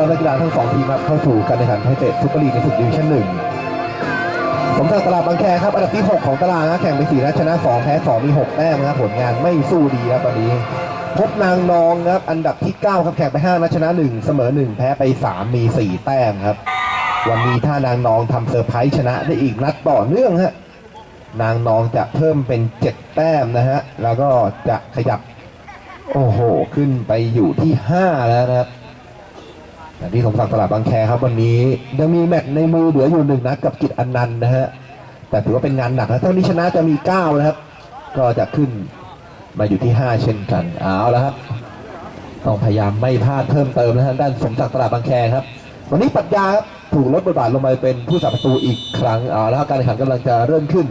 รับนักกีฬาทั้งสองทีมครับเข้าสู่การแข่งขันไทยเตะซุปเปอร์ลีกในศึกดิวิชั่นหนึ่งสมศักดิ์ตลาดบางแคครับอันดับที่ 6 ของตารางนะแข่งไป4นัดชนะ 2 แพ้ 2 มี 6 แต้มนะครับผลงานไม่สู้ดีครับตอนนี้ พบนางนองครับอันดับที่ 9 ครับแข่งไป 5 นัดชนะ 1 เสมอ 1 แพ้ไป 3 มี 4 แต้มครับ วันนี้ถ้านางนองทำเซอร์ไพรส์ชนะได้อีกนัดต่อเนื่องฮะนางนองจะเพิ่มเป็น 7 แต้มนะฮะแล้วก็จะขยับ โอ้โห ขึ้นไปอยู่ที่ 5 แล้วนะครับ อย่างที่สมศักดิ์ตลาดบางแคครับวันนี้ยังมีแมตช์ในมือเหลืออยู่หนึ่งนัดกับกิจอันนันต์นะฮะแต่ถือว่าเป็นงานหนักนะถ้านี้ชนะจะมี 9 นะครับ ก็จะขึ้นมาอยู่ที่ 5 เช่นกันเอาแล้วครับ ต้องพยายามไม่พลาดเพิ่มเติมนะฮะด้านสมศักดิ์ตลาดบางแคครับ วันนี้ปรัชญาครับถูกลดบทบาทลงมาเป็นผู้สับประตูอีกครั้งเอาแล้วการแข่งขันกำลังจะเริ่มขึ้น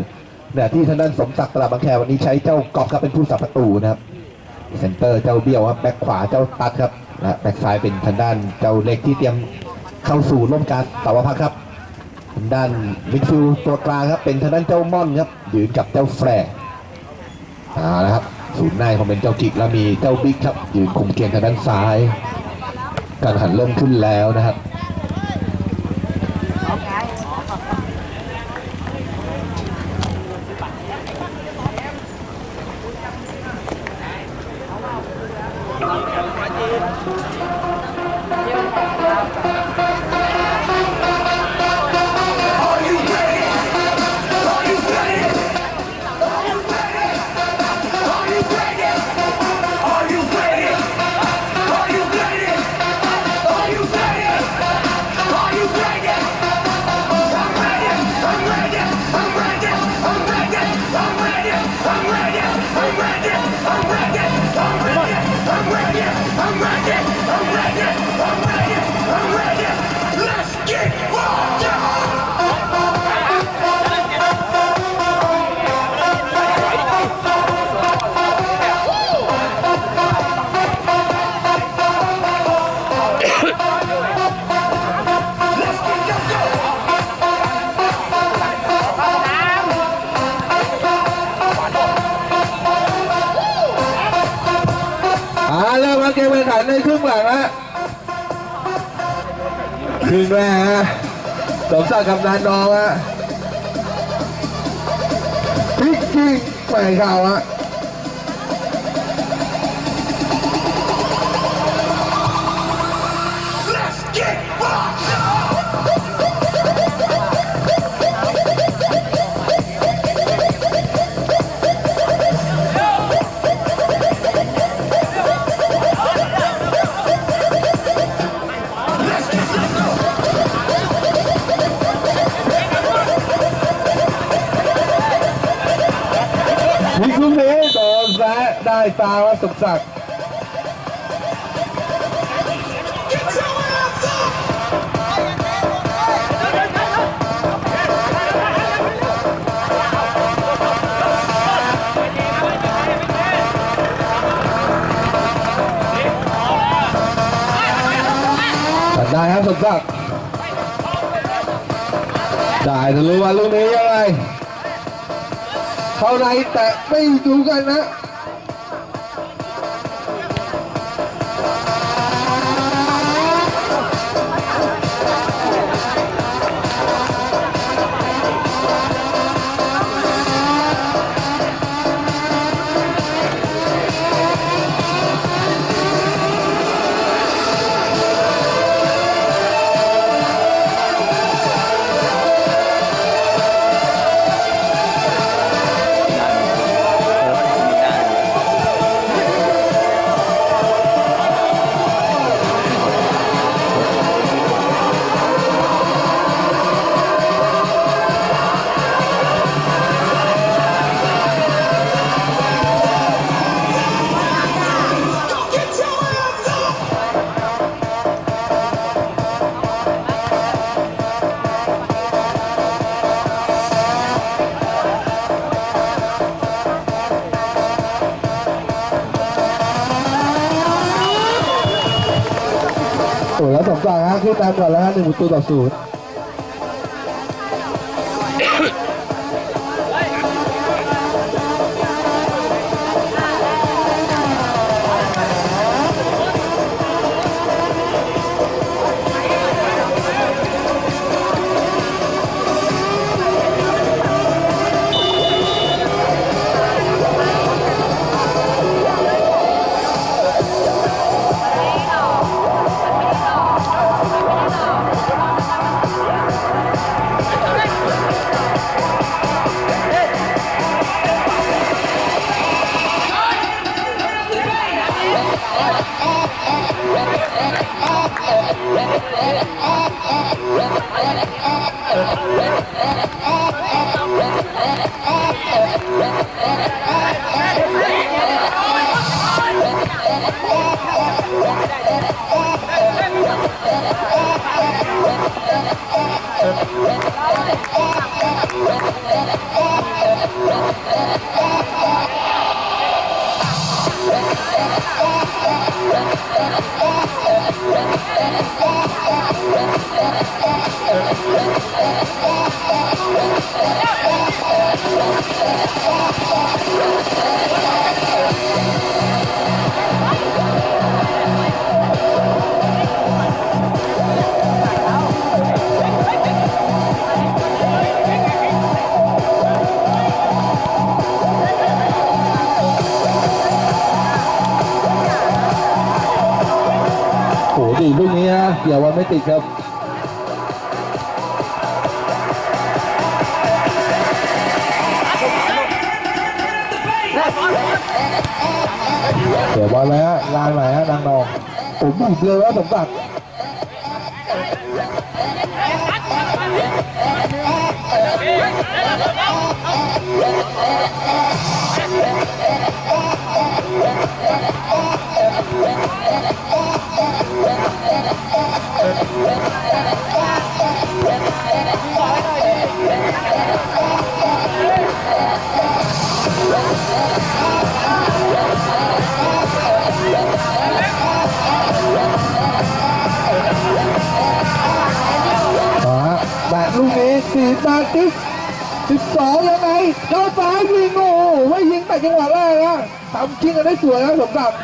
เนี่ยที่ทางด้านสมศักดิ์ตลาดบางแควันนี้ใช้เจ้ากอบครับเป็นผู้สับประตูนะครับเซนเตอร์เจ้าเบี้ยวครับแบ็คขวาเจ้าตัดครับ และแบ็กซ้ายเป็นทางด้านเจ้าเล็กที่เตรียมเข้าสู่ร่วมการต่อวพักครับทางด้านมิดฟิลตัวกลางครับ เป็นทางด้านเจ้าม่อนครับยืนกับเจ้าแฟร์อ่านะครับศูนย์หน้าของเป็นเจ้ากิกแล้วมีเจ้าบิ๊กครับยืนคุมเกมทางด้านซ้าย การหันเริ่มขึ้นแล้วนะครับาเกมแข่งขันในครึ่งหลังฮะครึ่งแรกฮะสมศักดิ์กับนานนองฮะพลิกยิงแหม่ข่าวฮะะได้าวล์ว่าสมศักดิ์ได้ครับสมศักดิ์ได้จะรู้ว่าลูกนี้ยังไงเท่าไรแต่ไม่ดูกันนะามก่อ นแล้วฮะหนึ่งประตูต่อศูนย์ลูกนี้ฮะเกี่ยววันไม่ติดครับเดี๋ยวบอลเลยฮะลานไหนฮะนางนองผมบุกเลยว่าสมศักดิ์ ลูกนี้สี่นาทีสิบสองยังไงเจ้าฟ้ายิงโอ้โหไม่ยิงแต่จังหวะแรกนะทำชิงกันได้สวยนะสมศักดิ์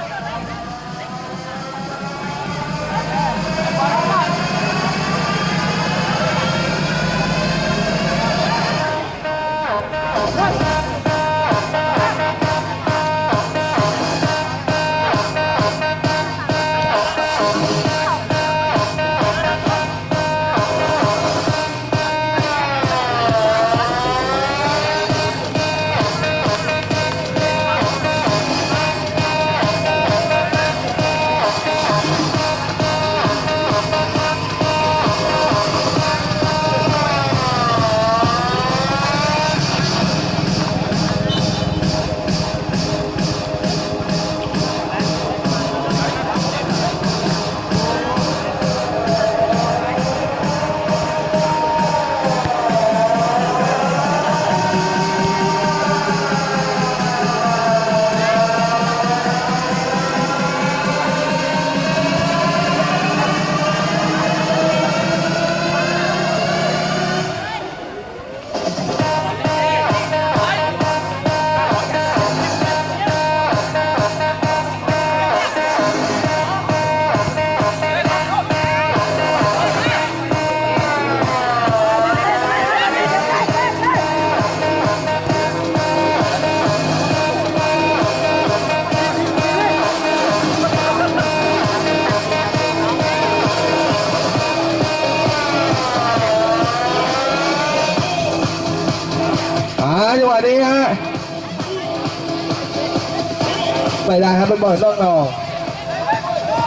เป็นบอลนอกนอก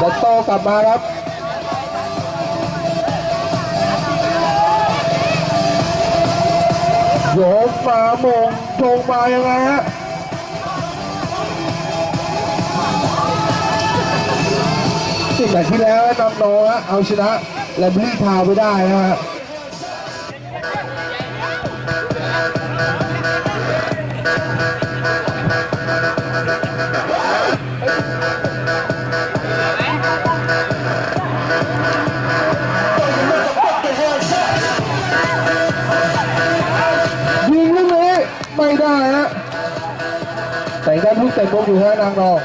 จะโตกลับมาครับโยกมามงชงมายังไงฮะสิ่งแบบที่แล้วนำโนฮะเอาชนะแลมบรี่ทาวไปได้นะฮะ เตะบอลอยู่ฮะนางรอง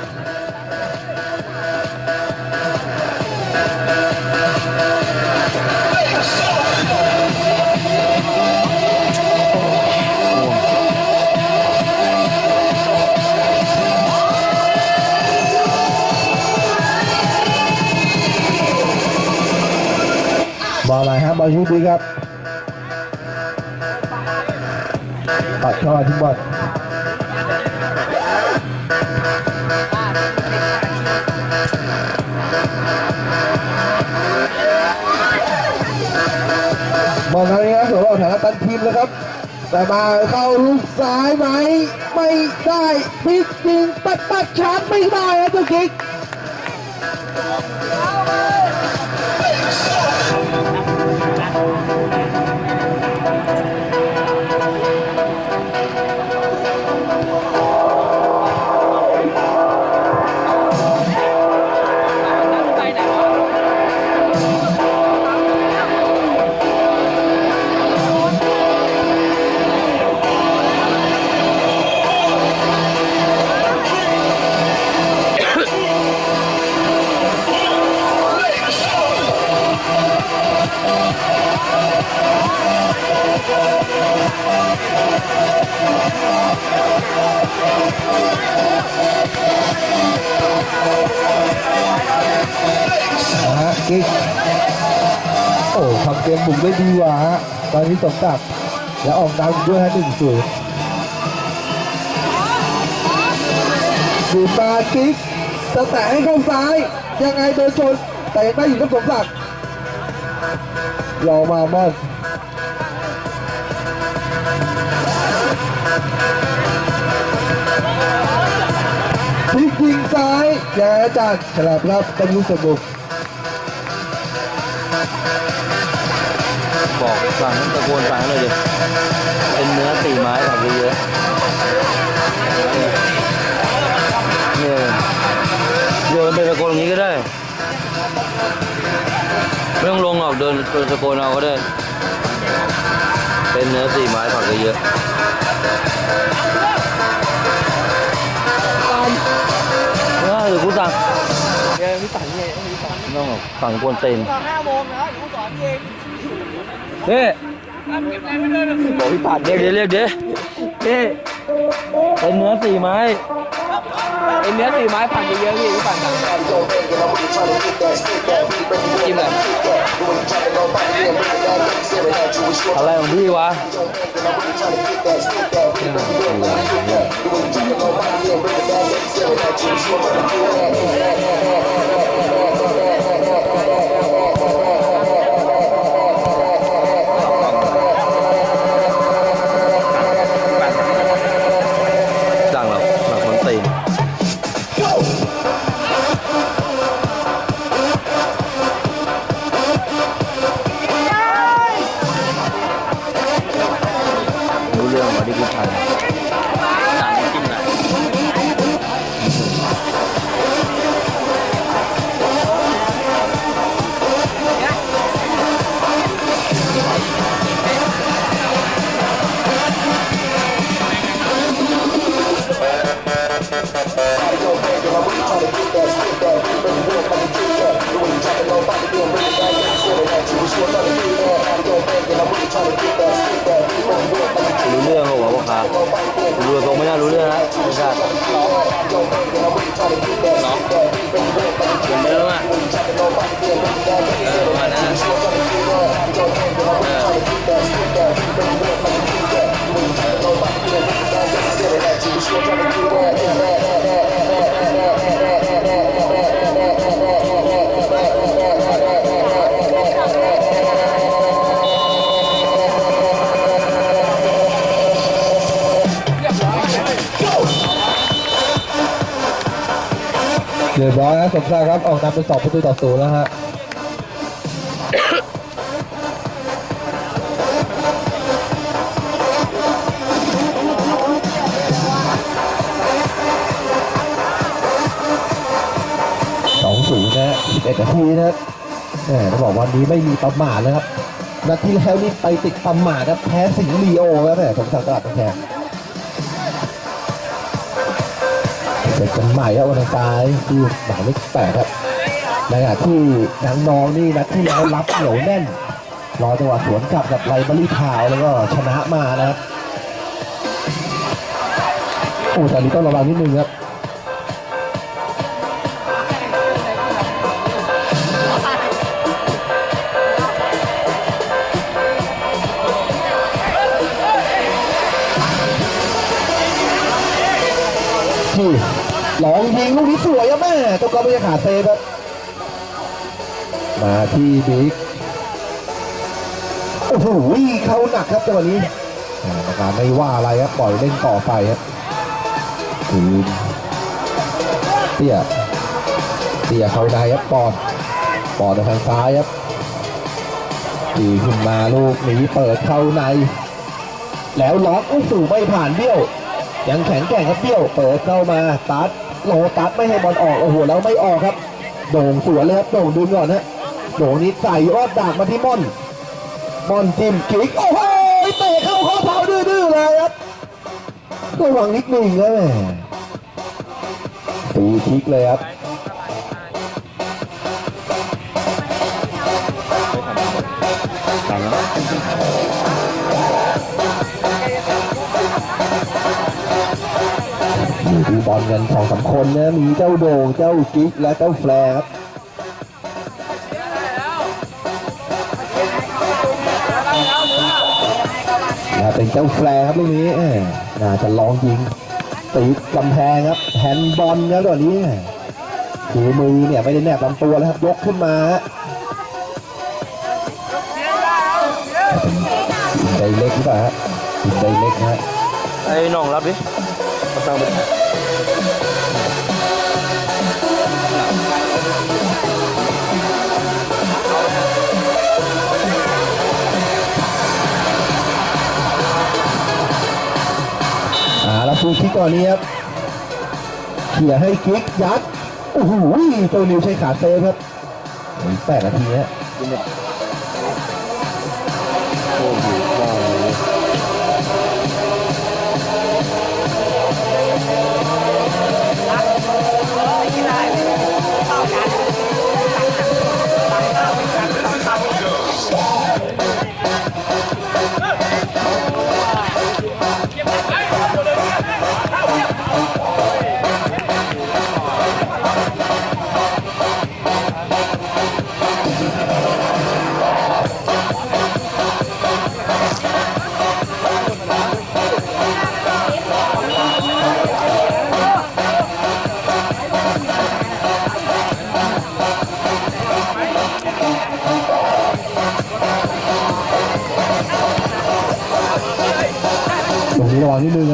บอลอะไรฮะบอลชุดดีครับปัดเข้ามาที่บอล บอลนั้นนะครับสำหรับฐานะตันทีมนะครับ แต่มาเข้าลูกซ้ายไหมไม่ได้พลิกจริงปัดปัดชาร์จไม่ได้นะเจ้ากิ๊กนะฮะเก ตอนนี้สมศักดิ์แล้วออกนำด้วยฮะหนึ่งศูนย์ดูมากิ๊กจะแตะให้เข้าซ้าย ยังไงโดนชนแต่ยังได้อยู่กับสมศักดิ์รอมาม่อนพลิกยิงซ้ายยังไงอาจารย์ฉลาดครับเป็นลูกสนุก บอกสั่งตะโกนสั่งเลยดิเป็นเนื้อตีไม้ผักเยอะๆเนี่ยโยนไปตะโกนอย่างนี้ก็ได้ไม่ต้องลงหรอกเดินเดินตะโกนเอาก็ได้ เป็นเนื้อตีไม้ผักเยอะๆว่าเดี๋ยวกูสั่งแกไม่สั่งไงต้องแบบสั่งกวนเต็นห้าโมงนะเดี๋ยวกูสอนเอง เฮ้บอกพี่ปัดเรียกเดี๋ยวเรียกเดี๋ยวนี่เป็นเนื้อสี่ไม้เป็นเนื้อสี่ไม้ผัดเยอะๆพี่พี่ปั่นสั่งกินเลยอะไรของพี่วะ วะพ่อค้ารู้ตรงไม่น่ารู้เรื่องนะไม่ใช่เหมือนเดิมอะเออประมาณนั้นนะเออเรียบร้อยนะสมศักดิ์ครับออกนำเป็นสองประตูต่อศูนย์แล้วฮะสองศูนย์นะ11นาทีนะแหมต้องบอกวันนี้ไม่มีประมาทนะครับ นัดที่แล้วนี่ไปติดประมาทครับแพ้สิงห์ลีโอครับแหมสมศักดิ์ตลาดบางแคเกันใหม่ครับวันอังคารที่หมายเลขแปดครับในขณะที่นางน้องนี่นัดที่แล้วรับเหนียวแน่นรอจังหวะสวนกลับกับไลบรี่ทาวแล้วก็ชนะมานะครับโอ้แต่นี้ต้องระวังนิดนึงครับนี่ ลองยิงลูกนี้สวยอะแม่ตัวกอล์ฟไม่ขาดเซฟครับมาที่บิ๊กโอ้โหเข้าหนักครับจังหวะนี้อากรรมการไม่ว่าอะไรครับปล่อยเล่นต่อไปครับคืนเตี้ยเตี้ยเข้าในครับปอนปอนทางซ้ายครับตีขึ้นมาลูกนี้เปิดเข้าใน แล้วล็อกโอ้โหไม่ผ่านเบี้ยว ยังแข็งแกร่งครับเบี้ยว เปิดเข้ามาตัด โลตัดไม่ให้บอลออกโอ้โหแล้วไม่ออกครับ โด่งสวนเลยครับโด่งดึงก่อนนะโด่งนี้ใส่ยอดดากมาที่ม่อนม่อนจิ้มคิกโอ้โหเตะเข้าข้อเท้าดื้อๆเลยครับระวังนิดนึงนะแม่ตีคิกเลยครับ บอลกันสองสามคนนะมีเจ้าโด่งเจ้าจิ๊กและเจ้าแฟร์ครับเป็นเจ้าแฟร์ครับลูกนี้น่าจะลองยิงตีกำแพงครับแฮนบอลครับตอนนี้ถือมือเนี่ยไม่ได้แนบลำตัวแล้วครับยกขึ้นมาใจเล็กหรือเปล่าฮะใจเล็กฮะไอ้น้องรับดิ ตั้งไปอ่าแล้วฟูคิกก่อนนี้ครับเขี่ยให้กิ๊กยัด โอ้โหเจ้านิวใช้ขาเซฟครับเหลือแปดนาทีฮะ ตรงนี้ระว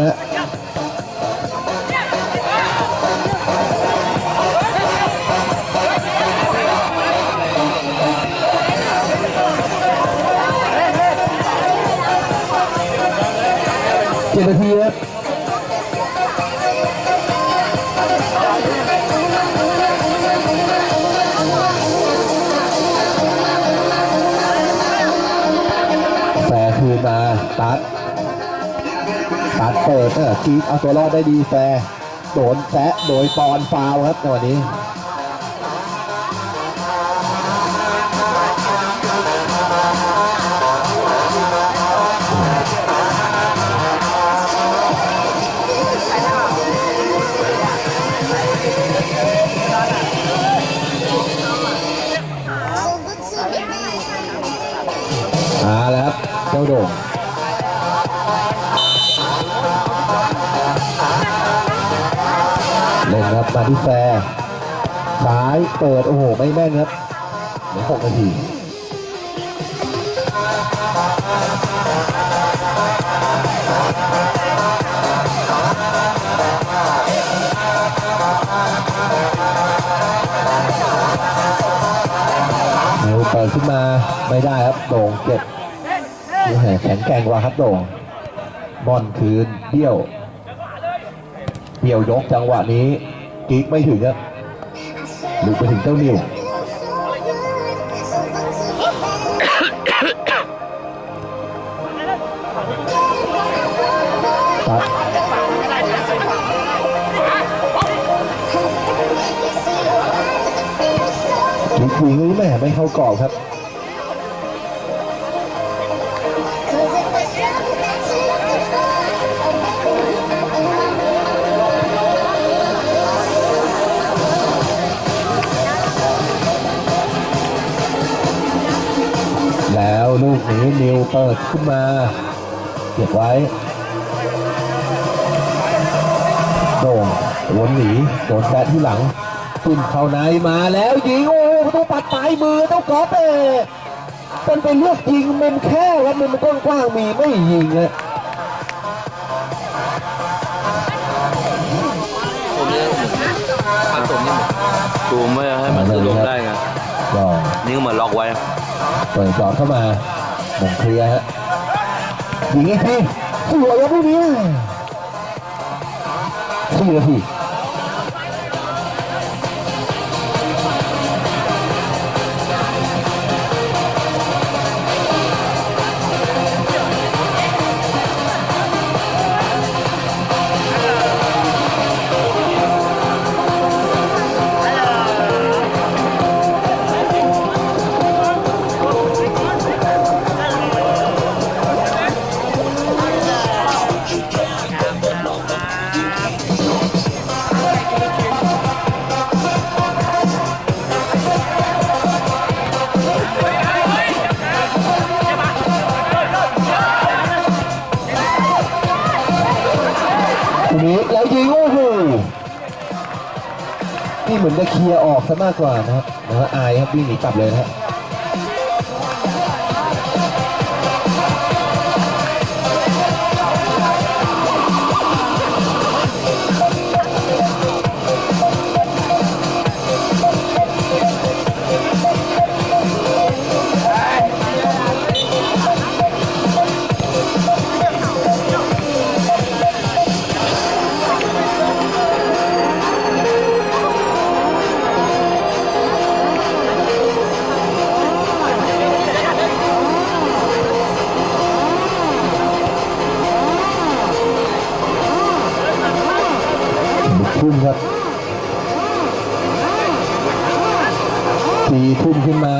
ั เปิดเออกีเอาตัวรอดได้ดีแฟร์โดนแซะโดยปอนฟาวครับจังหวะนี้ ที่แฟร์ซ้ายเปิด โอ้โห ไม่แม่นครับเหลือหกนาทีเร็วเปิดขึ้นมาไม่ได้ครับโด่งเก็บแข็งแกร่งกว่าครับโด่งบอลคืนเบี้ยวเดี่ยวยกจังหวะนี้ กิ๊กไม่ถึงครับหลุดไปถึงเจ้านิวตัดกิ๊กยิงนี่แม่ไม่เข้ากรอบครับ ล้วลูกนี้นิวเปิดขึ้นมาเก็บไว้โด่งวนหนีโดนแบะที่หลังขึ้นเข้าในมาแล้วยิงโอ้โหประตูปัดปลายมือเจ้ากอล์ฟเอ้เป็นไปเลือกยิงมุมแค่ครับมุมกว้างๆมีไม่ยิงอะผมเนี่ยมันผมนี่ดูไม่ให้มันจะลงได้ไงก็นี่ก็เหมือนล็อกไว้ เปิดจอดเข้ามา หมงเคลียร์ฮะยิงอีกทีสวยครับลูกนี้สี่นาที เหมือนจะเคลียร์ออกซะมากกว่านะครับนะฮะอายครับวิ่งหนีกลับเลยนะฮะ ทุ่มขึ้นมา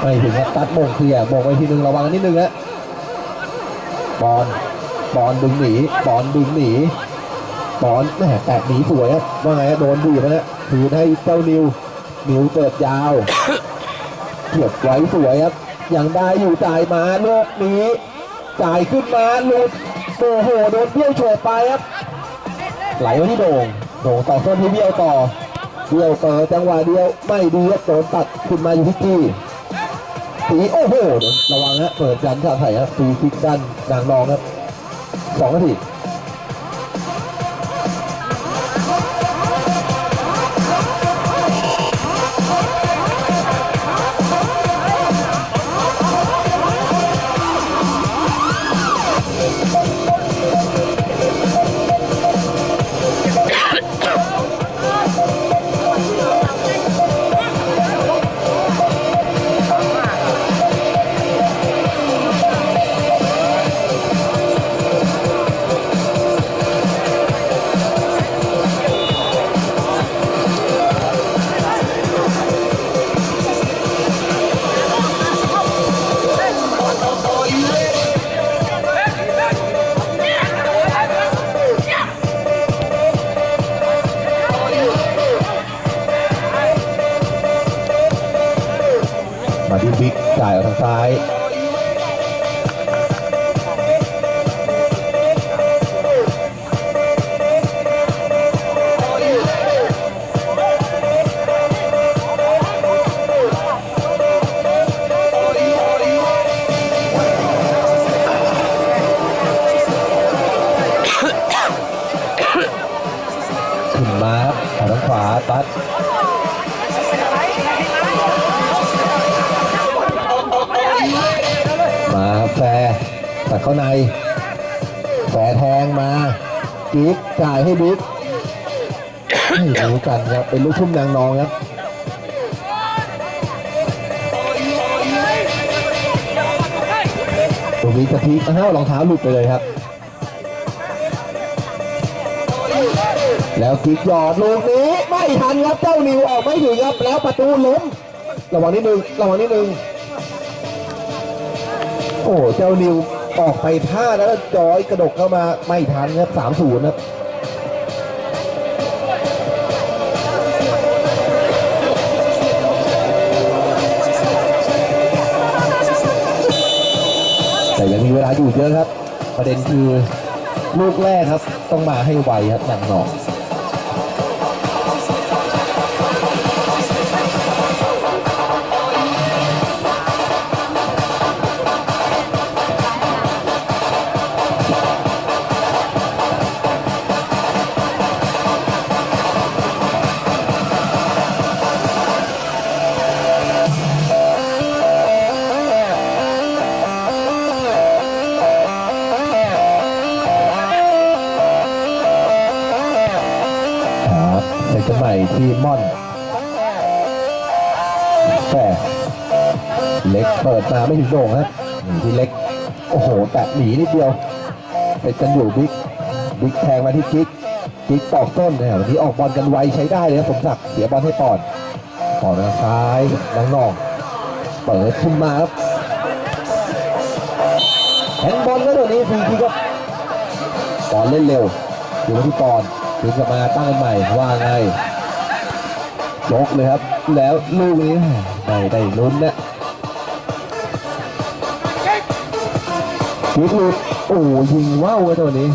ไม่ถึงครับตัดโมงเคลียร์บอกไว้ทีหนึ่งระวังนิดนึงฮะบอลบอลดึงหนีบอลดึงหนีบอลแหมแตะหนีสวยครับว่าไงโดนดีบนะฮะถือให้เจ้านิวนิวเปิดยาวเก็บไว้สวยครับยังได้อยู่จ่ายมาลูกนี้จ่ายขึ้นมาหลุดโอ้โหโดนเบี้ยวโฉบไปครับไหลมาที่โด่งโด่งต่อส้นที่เบี้ยวต่อ เบี้ยวเปิดจังหวะเดียวไม่ดีครับโดนตัดขึ้นมาอยู่ที่กี้สีโอ้โหระวังฮะเปิดยันชาไถ่ครับตีคิกดันนางรองครับสองนาที มาที่บิ๊กจ่ายออกทางซ้ายิ๊กจ่ายให้บิ๊กไม่รู้กันครับ เป็นลูกทุ่มนางนองครับตรงนี้กะทิอ้าวรองเท้าหลุดไปเลยครับ แล้วกิ๊กหยอดลูกนี้ ไม่ทันครับเจ้านิวออกไม่ถึงครับ แล้วประตูล้มระวังนิดนึงระวังนิดนึงโอ้เจ้านิว ออกไปพลาดแล้วจอยกระดกเข้ามาไม่ทันครับสามศูนย์ครับแต่ยังมีเวลาอยู่เยอะครับ ประเด็นคือลูกแรกครับ ต้องมาให้ไวครับหนังหนอง มาไม่ถึงโด่งครับที่เล็ก โอ้โห แตะหนีนิดเดียวเสร็จกันอยู่บิ๊กบิ๊กแทงมาที่กิ๊กกิ๊กตอกต้นเนี่ยวันนี้ออกบอลกันไวใช้ได้เลยครับสมศักดิ์เสียบอลให้ปอนปอนทาซ้ายน้องนองเปิดขึ้นมาครับแฮนด์บอลแล้วเดี๋ยวนี้ฟรีคิกครับปอนเล่นเร็วอยู่ที่ปอนถึงกลับมาตั้งกันใหม่ว่าไงยกเลยครับ แล้วลูกนี้ไม่ได้ลุ้นนะ กิ๊กหลุดโอ้ยิงว่าวเลยตัวนี้